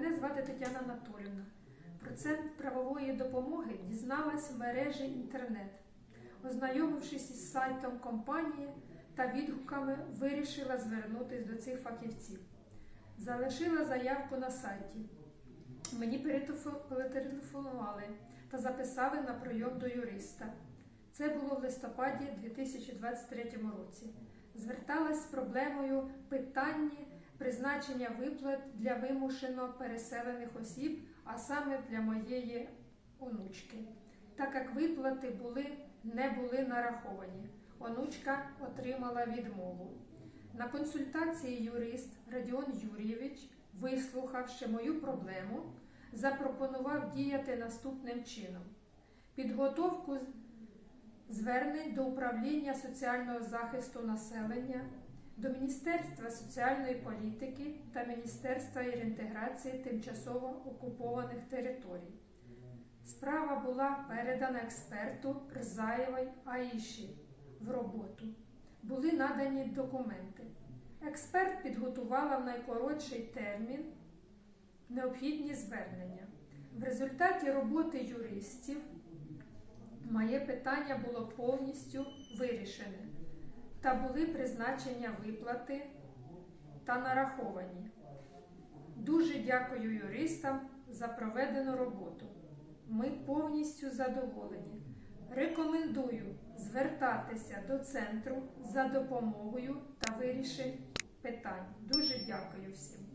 звати Тетяна Анатолівна. Про центр правової допомоги дізналась в мережі інтернет. Ознайомившись із сайтом компанії та відгуками, вирішила звернутися до цих фахівців. Залишила заявку на сайті. Мені перетелефонували та записали на прийом до юриста. Це було в листопаді 2023 році. Зверталась з проблемою питання призначення виплат для вимушено переселених осіб, а саме для моєї онучки. Так як виплати були, не були нараховані, онучка отримала відмову. На консультації юрист Радіон Юрійович, вислухавши мою проблему, запропонував діяти наступним чином: підготовку звернень до управління соціального захисту населення, до Міністерства соціальної політики та Міністерства реінтеграції тимчасово окупованих територій. Справа була передана експерту Рзаєвій Аїші в роботу. Були надані документи. Експерт підготувала в найкоротший термін необхідні звернення. В результаті роботи юристів моє питання було повністю вирішене та були призначення виплати та нараховані. Дуже дякую юристам за проведену роботу. Ми повністю задоволені. Рекомендую звертатися до центру за допомогою та вирішень питань. Дуже дякую всім.